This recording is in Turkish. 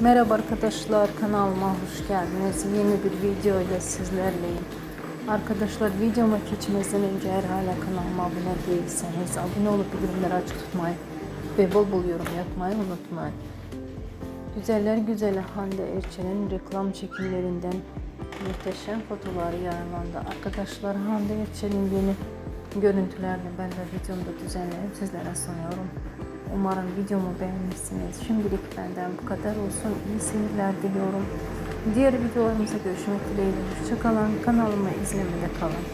Merhaba arkadaşlar kanalıma hoş geldiniz. Yeni bir video ile sizlerleyim. Arkadaşlar videoma geçmeden önce eğer hala kanalıma abone değilseniz abone olup bildirimleri açık tutmayı ve bol bol yorum yapmayı unutmayın. Güzeller güzeli Hande Erçel'in reklam çekimlerinden muhteşem fotoğrafları yayınlandı. Arkadaşlar Hande Erçel'in yeni görüntülerini ben de videomda düzenleyip sizlere sunuyorum. Umarım videomu beğenirsiniz. Şimdilik benden bu kadar olsun. İyi seyirler diliyorum. Diğer videolarımıza görüşmek dileğiyle. Hoşçakalın. Kanalıma izlemede kalın.